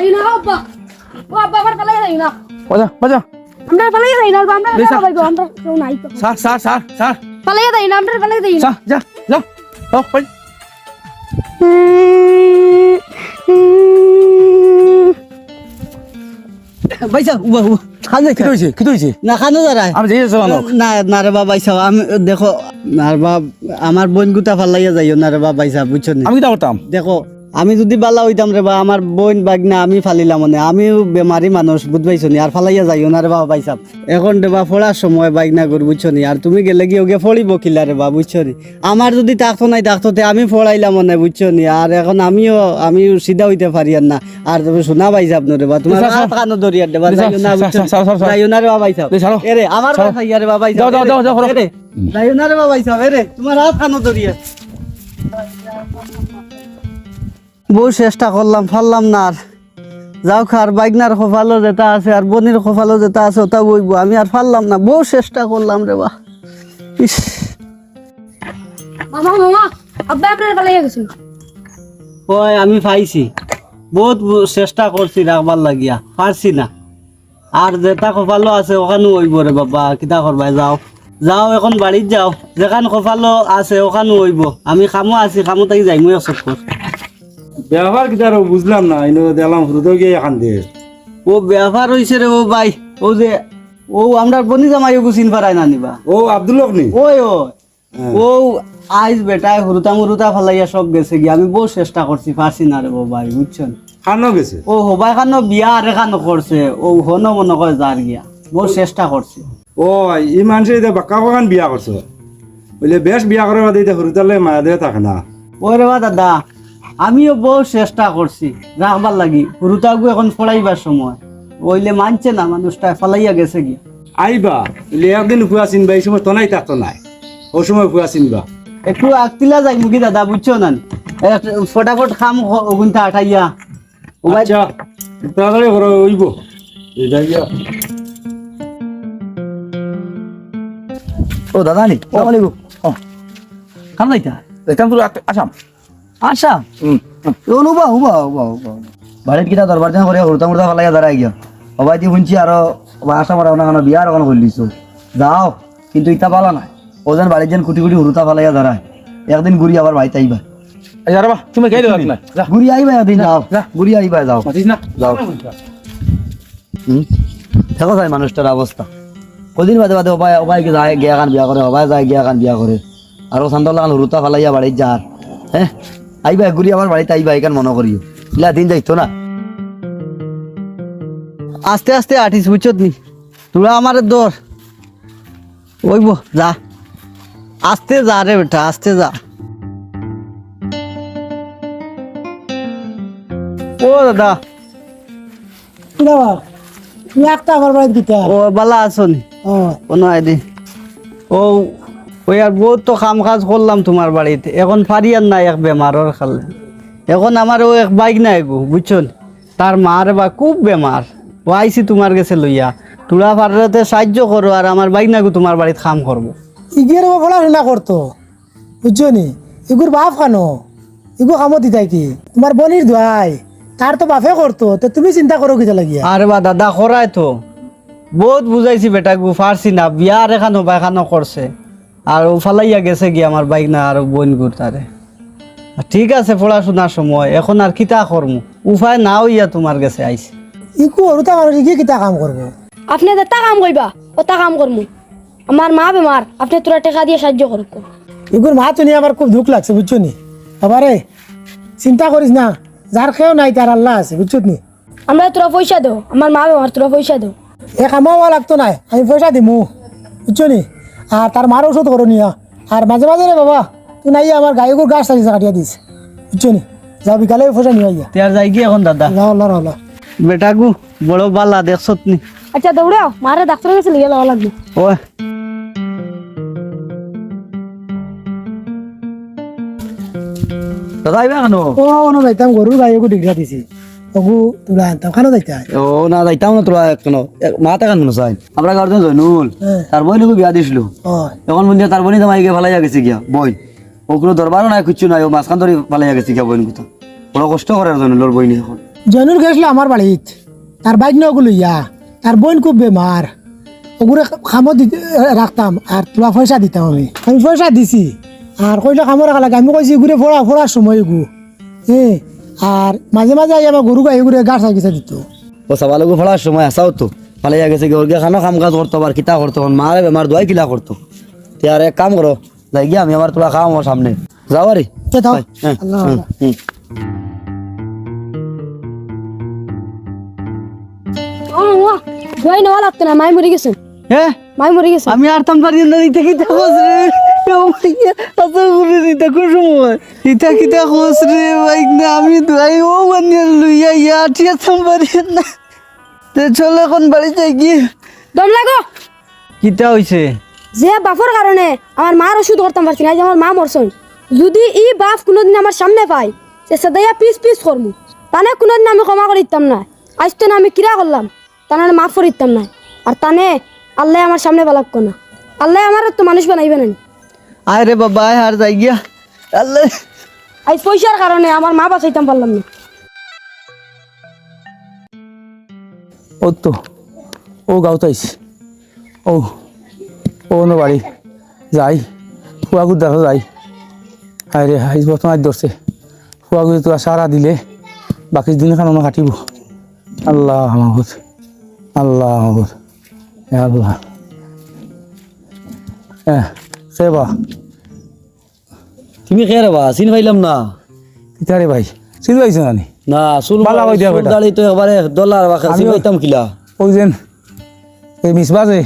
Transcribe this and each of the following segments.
যাই না আব্বা ও আব্বা আমার পালাই যাই না। বাজা বাজা। আমরা পালাই যাই না আমরা বেশ, ভাই আমরা কেউ নাই তো। সার সার পালাই যাই না আমরা পালাই যাই না যা যা। যাও ভাই বাইসা উবা উবা খানে কি হয়েছে কি হয়েছে না খানো দাঁড়ায়। আমি যাই চালানো না না রে বাবা বাইসা আমি দেখো বাবা আমার বোন গুতা ভালো লাগিয়া যাইও না রে বাবা বাইসা বুঝছ আমি কি করতাম। দেখো আমি যদি বালা হইতাম রে বা আমার বোন বাগনা আমি ফালিলাম মানে আমিও বেমারি মানুষ বুঝবাইছো নি? আর ফালাইয়া যাইও না রে বাবা বাইসা এখন রে বা ফোড়ার সময় বাইগনা কর বুঝছ নি? আর তুমি গেলে গিয়ে ওকে ফড়িব কিলা রে বা বুঝছ নি? আমার যদি থাকতো নাই থাকতো তে আমি ফড়াইলাম মানে বুঝছ নি? আর এখন আমিও আমি সিধা হইতে পারি আর না। আর তুমি শোনা আপনি রে বা তোমার। হাত কানো দরিয়ার রে বা যাইও না বুঝছ। যাইও না রে বা বাইসা এই এরে আমার ছাড়ো। কথা ইয়া রে বা বাইসা যাও, যাও, যাও। এরে যাইও না রে বা বাইসা এরে তোমার হাত কানো দরিয়ার বহু চেষ্টা করলাম পারলাম না আর। যাও খার বাইকনার খোফালো যেটা আছে আর বনির খোফালো যেটা আছে ওটা বইব। আমি আর পারলাম না বহু চেষ্টা করলাম রে বা। ইস। মামা মামা আব্বা আপনার পালাই গেছে। ওই আমি পাইছি। বহুত চেষ্টা করছি রাখবার লাগিয়া পারছি না। আর যেটা কপালো আছে ওখানে ওইব রে বাবা কিতা করবা যাও। যাও এখন বাড়িত যাও। যেখান কপালো আছে ওখানে ওইব আমি খামো আছি খামো তাই যাইমু এক চক্কর। ব্যবহার কি তার বুঝলাম না ইনো দেখলাম হুদো গিয়ে এখান দিয়ে। ও ব্যাপার হইছে রে ও ভাই ও যে ও আমরা বনি জামাই গুছিন পারাই না নিবা। ও আব্দুল নি ওই ও ও আইস বেটায় হুরুতা মুরুতা ফালাইয়া সব গেছে গিয়ে। আমি বহু চেষ্টা করছি পারছি না রে ও ভাই বুঝছেন খানো গেছে? ও হবাই খানো বিয়া আর এখানো করছে ও হন মনে করে যার গিয়া। বহু চেষ্টা করছে। ও ই মানুষে এতিয়া বাক্কা বাগান বিয়া করছ। বলে বেশ বিয়া করার বাদে হুরুতালে মায়া দিয়ে থাকে না। ওই রে বা দাদা আমিও বহু চেষ্টা করছি রাখবার লাগি। হুরুতাগু এখন পড়াইবার সময়। ওইলে মানছে না মানুষটা ফালাইয়া গেছে গিয়া আইবা একদিন ফুয়া চিনবা এই সময় তনাই থাকতো নাই। ও সময় ফুয়া চিনবা। একটু আগতিলা যাই মুখি দাদা বুঝছ না? ফটাফট খাম ওগুনটা আঠাইয়া। ও ভাই আচ্ছা তাড়াতাড়ি করো ওইব এটা গিয়া ও দাদা নি ও মালিক ও যাইতা আসাম আচ্ছা। হুম উবা উবা উবা উবা বাড়িত কিটা দরবার দিন করে হুরতা মুরতা ফালাই দাঁড়াই গিয়া। সবাই দিয়ে শুনছি আরও আসাম আর ওনা কানো বিয়ার ওখানে করলিছো যাও কিন্তু ইটা পালা নাই। ওজন বাড়ির যেন কুটি কুটি হুরতা ফালাইয়া দাঁড়ায়। একদিন ঘুরি আবার বাড়িতে আইবা তুমি না। ঘুরি আইবা একদিন যাও। ঘুরি আইবা যাও। না। যাও। দেখো যায় মানুষটার অবস্থা কদিন বাদে বাদে ওবাই ওবাইকে যায় গিয়া কান বিয়া করে ওবাই যায় গিয়া কান বিয়া করে আর শান্ত লাগান হুরুতা ফালাইয়া বাড়িত যার হ্যাঁ আইবা ঘুরি আমার বাড়িতে আইবা এখান মনে করিও। ইলা দিন যাইতো না। আস্তে আস্তে আটিস বুঝছত নি? তোরা আমার দর ওইব যা। আস্তে যা রে বেটা আস্তে যা। ও দাদা। একটা আমার বাড়িতে ও বালা আছো নি? ও। কোনো আইডি? ও ওই আর বহুত তো কাম কাজ করলাম তোমার বাড়িতে। এখন ফারি আর নাই এক বেমারর খালে। এখন আমার ও এক বাইক নাই গো বুঝছন? তার মার বা খুব বেমার ও আইসি তোমার কাছে লইয়া। তোরা ফারাতে সাহায্য করো আর আমার বাইক না গো তোমার বাড়িতে কাম করব ইগের ও পড়াশোনা করতো বুঝছ নি ইগুর বাপ খানো ইগু কামত দিতাই কি? তোমার বনির দোয়াই তার তো বাপে করতো তো তুমি চিন্তা করো কিতা লাগিয়া। আরে বা দাদা করাই তো বহুত বুঝাইছি বেটা গু ফারছি না বিয়ার এখানো বা এখানো করছে আর ও ফালাইয়া গেছে কি আমার বাইক না আর বোন গুড়তারে ঠিক আছে পড়াশোনার সময় এখন আর কিতা করমু? উপায় না হইয়া তোমার কাছে আইছে। ইকু ওরতা মানুষ ইগে কিতা কাম করব? আপনি যেটা কাম করবা ওটা কাম করমু। আমার মা বেমার আপনি তোরা টাকা দিয়ে সাহায্য করব ইগুর মা তো নিয়ে আমার খুব দুঃখ লাগছে বুঝছ নি? বাবারে চিন্তা করিস না যার খেয়েও নাই তার আল্লাহ আছে বুঝছ নি? আমরা তোরা পয়সা দেও আমার মা বেমার তোরা পয়সা দেও। এ কামাও লাগতো নাই আমি পয়সা দিমু বুঝছ নি? আর তার মার ওষুধ করো নিয়া। আর মাঝে মাঝে রে বাবা তুই নাই আমার গায়কুর গাছ চালিয়েছে কাটিয়া দিস। বুঝছ নি? যাও বিকালে পয়সা নিয়ে আইয়া। তার যাই কি এখন দাদা? যাও আল্লাহ আল্লাহ বেটা গু বড় বালা দেখছত নি আচ্ছা দৌড়াও। মারে ডাক্তারের কাছে লিয়ে যাওয়া লাগবে। ও দাদা আইবা কেন? ও ono যাইতাম গরুর গায়কু ডিগ্রা দিছি। ওগু তুলা আনতাম খানো যাইতা ও না যাইতাম না তোরা কেন মাথা কেন মনে চাই। আমরা গার্জেন জয়নুল। তার বই নাকি বিয়া দিছিল। এখন বন্ধু তার বনি জামাই গিয়ে ফালাইয়া গেছে গিয়া বই ও কোনো দরবারও নাই কিচ্ছু নাই ও মাঝখান ধরে ফালাইয়া গেছে গিয়া বইন কথা বড় কষ্ট করে জয়নুলোর বইনি এখন। জয়নুর গেছিল আমার বাড়িত তার বাইক নগুলো ইয়া। তার বোন খুব বেমার ওগুলো খামত রাখতাম আর তোলা পয়সা দিতাম আমি। আমি পয়সা দিছি। আর কইলে কামো রাখা লাগে আমি কইছি ঘুরে ফোড়া ফোড়ার সময় গু হ্যাঁ আর মাঝে মাঝে আই আমার গরু গাই ঘুরে গাছ গিছা দিত ও সবালগু ফলার সময় আসাও তো। পালাইয়া গেছে কি ওর খানো কাম কাজ করতো আবার কিতা করতো মারে বেমার দোয়াই কিলা করতো। তে আর এক কাম করো যাই গিয়া আমি আমার তোলা খাওয়া আমার সামনে। যাও আরে। কে থাও হ্যাঁ। দোয়াই নেওয়া লাগতো না মাই মরে গেছেন হ্যাঁ? মাই মরে গেছে। আমি আর তাম পারি না ইটা কিতা আমি ও বানিয়ে লইয়া ইয়া ঠিক তাম না। চল এখন বাড়ি যাই দম লাগো। কিতা হইছে? যে বাপর কারণে আমার মার ওষুধ করতাম পারছি না আমার মা মরছন। যদি ই বাপ কোনোদিন আমার সামনে পাই সে সদাইয়া পিস পিস করমু। তানে কোনোদিন আমি ক্ষমা করে দিতাম না। আজ তো না আমি কিরা করলাম তানে মাফ করে দিতাম না। আর তানে আল্লাহ আমার সামনে বালাক্য না। আল্লাহ আমার তো মানুষ বানাইবে না আয় রে বাবা আয় আর যাই গিয়া। আল্লাহ। আজ পয়সার কারণে আমার মা বাঁচাইতাম পারলাম না। ও তো ও গাঁওতাইছ ও ও ন বাড়ি। যাই ফুয়াগুর দেখো যাই। হায় রে আজ বর্তমান আজ ধরছে। ফুয়াগুড়ি তো সারা দিলে বাকি দিন খান আমরা কাটিব। আল্লাহ মাহবুদ আল্লাহ মাহবুদ হে আল্লাহ। হ্যাঁ। বা তুমি খেয়ে রে বা? চিন পাইলাম না। কিতারে ভাই চিনি পাইছো নানি? না চুল বালা কই দিয়া বেটা। দাড়ি তো একবারে ডলার বা চিন পাইতাম কিলা। ওই যেন এই মিসবাজে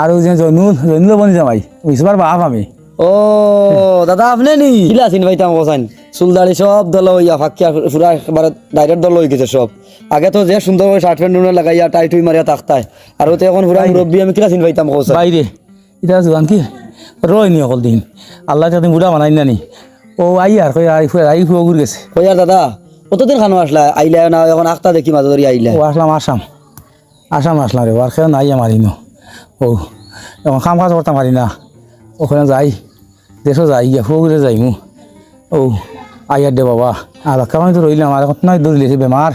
আর ওই যে জৈনুল জৈনুল বনি জামাই মিসবার বাপ আমি। ও দাদা আপনি নি? কিলা চিন পাইতাম কোসাইন চুল দাড়ি সব দল হইয়া ফাঁকিয়া পুরা একবারে ডাইরেক্ট দল হয়ে গেছে সব। আগে তো যে সুন্দর করে শার্ট প্যান্ট লাগাইয়া টাই টুই মারিয়া থাকতাই আর ওতে এখন পুরা মুরব্বী আমি কিলা চিন পাইতাম কোসাই বাইরে। এটা জোয়ান কি? রয় নি অকল দিন। আল্লাহ যাতে বুড়া বানাই নানি। ও আই আর কই আই ফুয়ে আই ফুয়ে ঘুরে গেছে। কই আর দাদা কতদিন খানো আসলা? আইলা না এখন আখতা দেখি মাঝে ধরি আইলা। ও আসলাম আসাম। আসাম আসলাম রে আর খেয়ে নাই মারি ন ও এখন কাম কাজ করতাম পারি না। ওখানে যাই দেশও যাই গিয়া ফুয়ে ঘুরে যাই মু ও আইয়ার দে বাবা। আর কেমন তো রইলাম আর এখন নাই দৌড়িলেছে বেমার।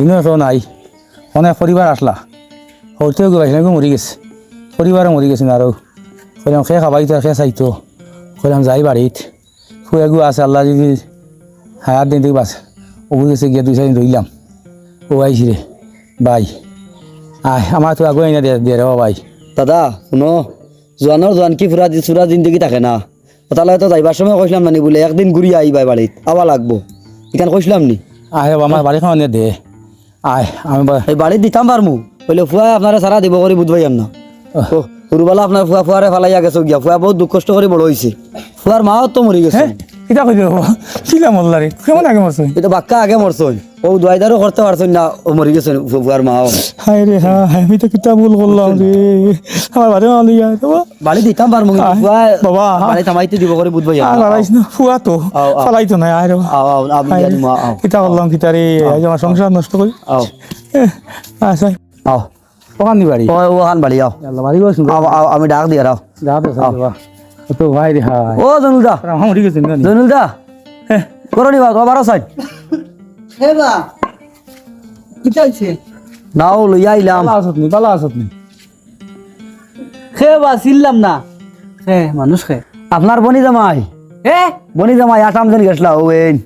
ইনো তো নাই। অনেক পরিবার আসলা। হরতেও গো পাইছিলাম মরি গেছে। পরিবারও মরি গেছে আরও কইলাম খেয়ে খাবাই তো খেয়ে চাইতো কইলাম যাই বাড়িত ফুয়ে গু আছে আল্লাহ যদি হায়ার দিন থেকে বাস ওগুলো গেছে গিয়ে দুই চারদিন রইলাম ও আইছি রে বাই আয় আমার তো আগুয়াই না দিয়ে রে বাই দাদা শুনো জোয়ানোর জোয়ান কি পুরা চুরা জিন্দগি থাকে না? তাহলে তো যাইবার সময় কইলাম নানি বলে একদিন ঘুরিয়ে আইবাই বাড়িত আবার লাগবো। এখানে কইলাম নি? আয় আমার বাড়ি খাওয়া দে? আয় আমি বা- এই বাড়িত দিতাম পারমু বলে ফুয়া আপনারা সারা দিব করে বুঝবাই না। ও সরুবেলা আপনার ফুয়া ফুয়ারে ফালাইয়া গেছো গিয়া ফুয়া বহুত দুঃখ কষ্ট করে বড় হয়েছে ফুয়ার মাও তো মরি গেছে কিতা কই দেবো। কিলা মল্লারে কেমন আগে মারছো এটা বাক্কা আগে মরছই ও দুয়াইদারও করতে পারছই না ও মরি গেছে ফুয়ার মাও হায় রে হ্যাঁ আমি তো কিতা ভুল করলাম রে আমার বাড়ি মালি যায় তো। বাড়ি দিতাম কিন্তু আয়, ফুয়া বাবা। বাড়ি থামাইতে দিব করে বুঝবাই আর বাড়াইছ না ফুয়া তো। ফালাই তো নাই আয় রে আও আও আমি জানি মা আও কিতা করলাম কিতা রে আজ আমার সংসার নষ্ট করি আও। আচ্ছা আও। ওখান বাড়ি। ও বাড়ি আও। আমি ডাক দিয়া রাও। তো ভাই রে হায়। ও জনুল দা জনুল দা করনি বা তো বারো সাইড। হেবা কিতা হইছে নাও লইয়া আইলাম। পালা আসত নি পালা আসত নি খেবা চিনলাম না। খে মানুষ খে আপনার বনি জামাই। এ বনি জামাই আসাম যেন গেছলা ও এন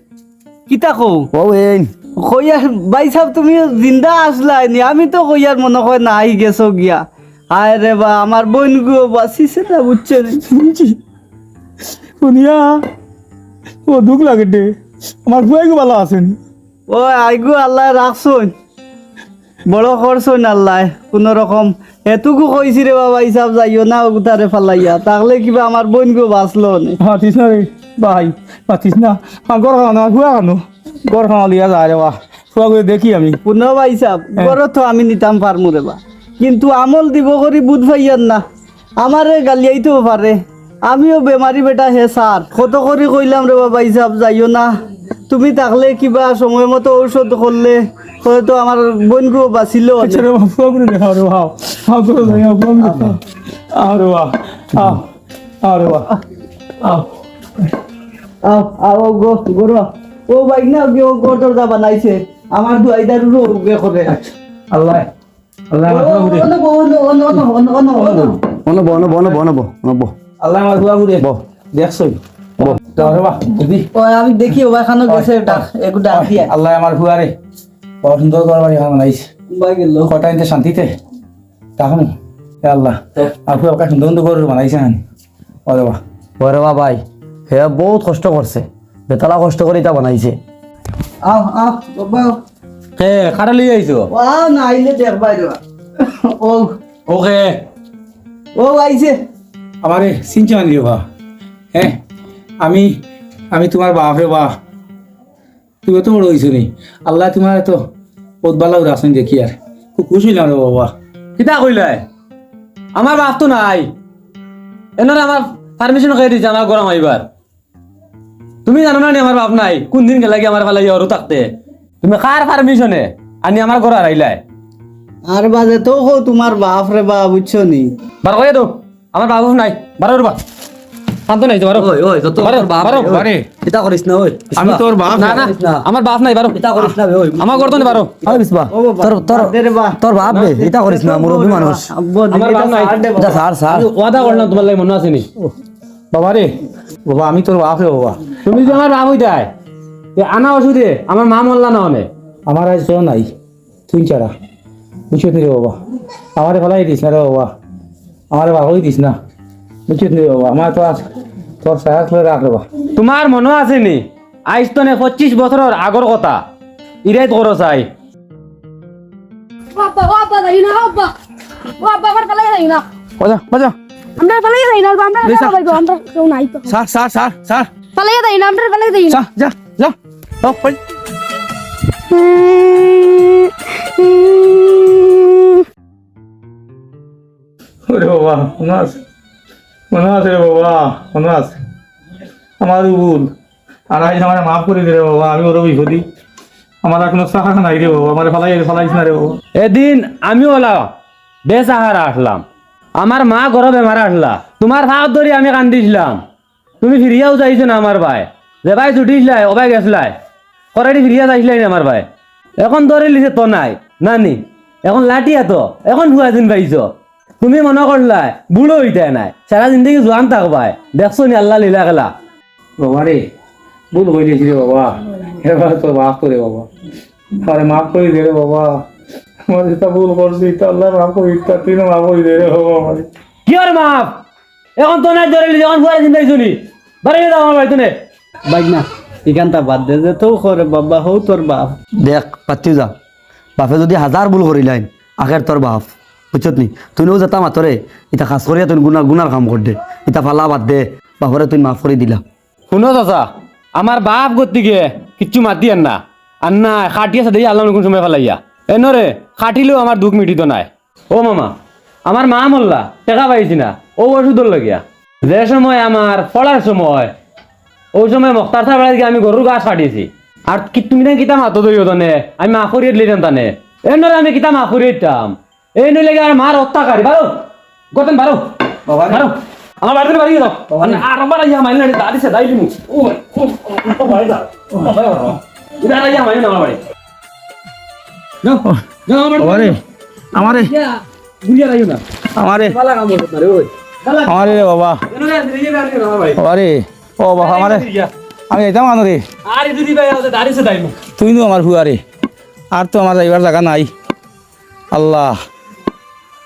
কিতা কও? ও এন কইয়ার ভাই সাহেব তুমি জিন্দা আসলাই নি আমি তো কইয়ার মনে হয় না আই গেছো গিয়া। আয় রে বা আমার বোন গো বাসিছে না। বুঝছে শুনিয়া? ও দুঃখ লাগে দে আমার ফুয়াই গো ভালো আছেন ও আইগো আল্লাহ রাখছুন। বড় করছুন আল্লাহ কোন রকম। এটুকু কইছি রে বাবা হিসাব যাইও না উতারে ফালাইয়া। তাহলে কিবা আমার বোন গো বাঁচলো নি। মাতিস না রে। ভাই মাতিস না। আমার খাওয়ানো আমার ফুয়া খানো। গড় খাওয়া লিয়া যায় রে বা করে দেখি আমি। পুনঃ ভাই হিসাব গরত তো আমি নিতাম পারমু রে বা কিন্তু আমল দিব করি বুধ ভাইয়ার না। আমারে গালিয়াইতেও পারে। আমিও বেমারি বেটা হে সার কত করে কইলাম রে বাবা হিসাব যাইও না। তুমি থাকলে কিবা সময় মতো ঔষধ করলে। হয়তো আমার বোন গো বাঁচিল রে বা ফুয়া করে দেখা রে বা হাও করে দেখা ফুয়া করে দেখা আও আও গো গরো ও বাইক না ও গড় দরজা বানাইছে আমার দুয়াইদার বে করে আল্লাহ আল্লাহ অনব অনব অনব অনব অনব আল্লাহ আমার দেখছই তাহলে বাহ আমি দেখি ও খানো গেছে একটু ডাক দিয়া আল্লাহ আমার ফুয়ারে বড় সুন্দর ঘর বাড়ি বানাইছে কটা ইনতে শান্তিতে তখন আল্লাহ ফুয়া কা সুন্দর সুন্দর ঘর বানাইছে না ও দেবা বা ভাই হে বহুত কষ্ট করছে বেতলা কষ্ট করে এটা বানাইছে। আও বাবা। হে আইছো না আইলে দেখ বাই রে ও ওকে ও আইছে আমারে চিনছে বা হ্যাঁ আমি আমি তোমার বাপ রে বা। তুমি তো বড় হয়েছো নি আল্লাহ তোমার এত পদবালা উড়াছেন দেখি আর খুব খুশি হইলাম রে বাবা। কিতা কইলে? আমার বাপ তো নাই। এনারে আমার পারমিশন খাই দিছে আমার গরম আইবার তুমি জানো না আমার বাপ নাই? কোন দিন গেলে কি আমার ফালে ইয়রু থাকতে তুমি কার পারমিশনে আনি আমার ঘর আইলাই আর বাজে তো হো তোমার বাপ রে বা বুঝছ নি? বার করে দো আমার বাবু নাই। বারো রুবা শান্ত নাই তো বারো ওই ওই যত বারো তোর বাপ বারো বারে এটা করিস না ওই আমি তোর বাপ। না না। আমার বাপ নাই বারো এটা করিস না বে, ওই আমার ঘর তো নেই বারো ওই বিসবা তোর তোর রে বা। তোর বাপ। রে এটা করিস না মুরব্বী মানুষ আমার বাপ নাই। এটা সার সার ওয়াদা করলাম তোমার লাগে মনে আছে নি? বাবা রে। বাবা আমি তোর বাপ রে বাবা। তুমি যদি আমার বাপ হইতাই এ আনা ওষুধে আমার মা মল্লা না অনেক আমার আজ কেউ নাই। তুই চারা বুঝছ নি রে বাবা। আমারে ফলাই দিস না রে বাবা। আমারে বাবাই দিস না। বুঝছ নি বাবা। আমার তো আজ তোর সায়া করে রাখ রে বাবা। তোমার মনে আছে নি? আইস তো নে পঁচিশ বছরের আগর কথা। ইরাইত করো চাই। ও আব্বা যাই না ও আব্বা ও আব্বা আমার পালাই যাই না। বাজা বাজা। আমরা পালাই যাই না আমরা বেশ, পালাই আমরা কেউ নাই তো। সার সার পালাই যাই না আমরা পালাই যাই না। যা যা। যা পাই ওরে বাবা মনে আছে? মনে আছে রে বাবা মনে আছে? আমার ভুল। আর আজ আমার মাফ করে দে রে বাবা আমি ওর বিপদি। আমার কোনো সাহা নাই রে বাবা আমার ফালাই ফালাইছ না রে বাবা। এদিন আমি ওলা বেসাহারা আসলাম। আমার মা ঘর বেমার আসলা তোমার ভাত ধরে আমি কান্দিছিলাম। তুমি ফিরিয়াও যাইছো না আমার ভাই যে ভাই ছুটিছিলাই অবাই গেছিলাই। করাটি ফিরিয়া যাইছিলাই না আমার ভাই এখন ধরে লিছে তো নাই, নানি। এখন লাঠিয়া তো এখন ভুয়া দিন পাইছ। তুমি মনে করলাই বুড়ো হইতে নাই। সারা জিন্দগি জোয়ান থাকবাই দেখছ নি আল্লাহ লীলা খেলা। বাবা রে ভুল হয়ে গেছি রে বাবা। এবার তোর মাফ করে বাবা। মাফ করে দে বাবা। আমার যেটা ভুল করছি তা আল্লাহ মাফ করে দিতা তুই মাফ করে দে রে বাবা আমার। কি আর মাপ এখন তো নাই ধরে বাড়ি আমার বাইক না। বাদ দে যে তো করে বাবা হও তোর বাপ। দেখ যা। বাপে যদি হাজার ভুল করিলাইন আখের তোর বাপ। বুঝছত নি? তুইও যেতা মাতরে ইটা খাস করিয়া তুই গুনার গুনার কাম কর দে। ইটা ফালা বাদ দে। বাপরে তুই মাফ করে দিলা। শুনো চাচা আমার বাপ গতিকে কিচ্ছু মাতিয়ান না। আর না খাটি আছে দেখি আল্লাহ কোন সময় ফেলাইয়া। এনরে খাটিলেও আমার দুঃখ মিটিত নাই ও মামা আমার মা মল্লা টেকা পাইছি না ও ওষুধর লাগিয়া যে সময় আমার পড়ার সময় ওই সময় মক্তার সাহেব আমি গরুর গাছ কাটিয়েছি আর কি তুমি না কিতা মাতো দইও তানে আমি মা করিয়ে দিলাম তানে এনরে আমি কিতা মা করিয়ে দিতাম এই নইলে আর মার হত্যাকারী বারো গতেন বারো বারো আমার বাড়িতে বাড়ি যাও আর আমার ইয়া মাইল না দাদি সে দাইলি মু ও ও ও ভাই দা ও ভাই ইয়া ভাই ও বাবা আমারে আমি রে তুই নো। আমার। ভুয়া রে আর তো আমার যাইবার জায়গা নাই। আল্লাহ।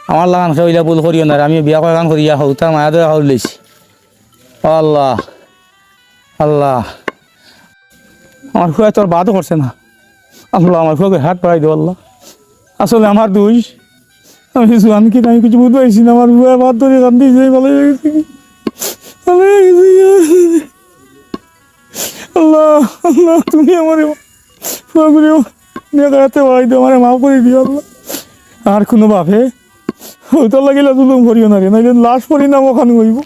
আমার লাগান খেয়ে ভুল করিও না। আমি বিয়া করান করিয়া হও তার মায়া দেওয়া হল আল্লাহ। আল্লাহ। আমার খুয়া তোর বাদও করছে না। আল্লাহ আমার খুয়াকে হাত পাড়াই দেবো আল্লাহ। আসলে আমার দোষ। আমি জোয়ান কি আমি কিছু বুঝতে পারছি না। আমার বুয়া বাদ ধরে কান্দি যাই ভালো গেছে আল্লাহ আল্লাহ তুমি আমার করে দেখাতে পারাই দিও আমার মাফ করে দিও আল্লাহ। আর কোনো বাপে লাগিলে করিও না রে নাইলে লাশ পরিণাম ওখানে হইব।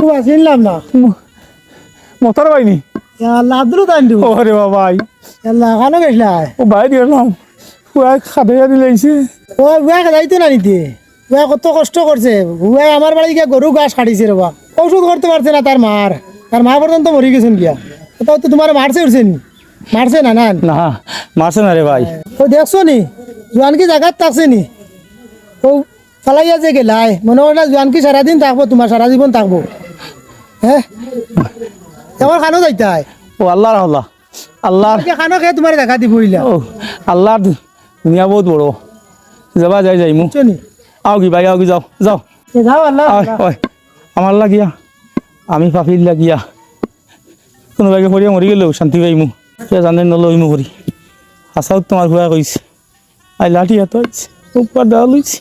খুব আসিলাম না? মতার লাদলু তাই দিব। ও রে বাবা আই লাগানো গেছিলা? ও ভাই গেলাম ফুয়া খাদে দিলাইছে ও বুয়া যাইতো না নিতে? বুয়া কত কষ্ট করছে বুয়া আমার বাড়ি গিয়ে গরু গাছ কাটিছে রে বা ওষুধ করতে পারছে না তার মার তার মা পর্যন্ত মরে গেছেন গিয়া। তাও তো তোমার মারছে উঠছেন মারছে না না? না মারছে না রে ভাই ও দেখছ নি? জোয়ান কি জায়গাত থাকছে নি? ও ফালাইয়া যে গেলাই। মনে হয় না জোয়ান কি সারাদিন থাকব তোমার সারা জীবন থাকব। হ্যাঁ আমার খানো যাইতাই ও আল্লাহর আল্লাহ। আল্লাহর খানো খেয়ে তোমার দেখা দিব ইলা ও আল্লাহর দুনিয়া বহুত বড়। যাবা যাই যাই মু। আও কি ভাই আও কি যাও যাও। আল্লাহ। আমার লাগিয়া আমি পাপির লাগিয়া। কোনোবাকে পড়িয়া মরি গেলেও শান্তি পাইমু কে জানে নলইমু করি আসাও তোমার ঘুরা কইছে আই লাঠি হাত হয়েছে উপর দেওয়া লইছি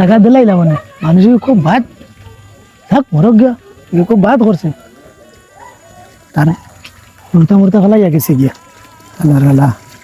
টাকা দিলাইলা মানে। মানুষ খুব ভাত থাক, মরক গিয়া। ইয়ে খুব ভাত করছে। তার মুর্তা মুর্তা ফেলাইয়া গেছে গিয়া। আল্লাহ আল্লাহ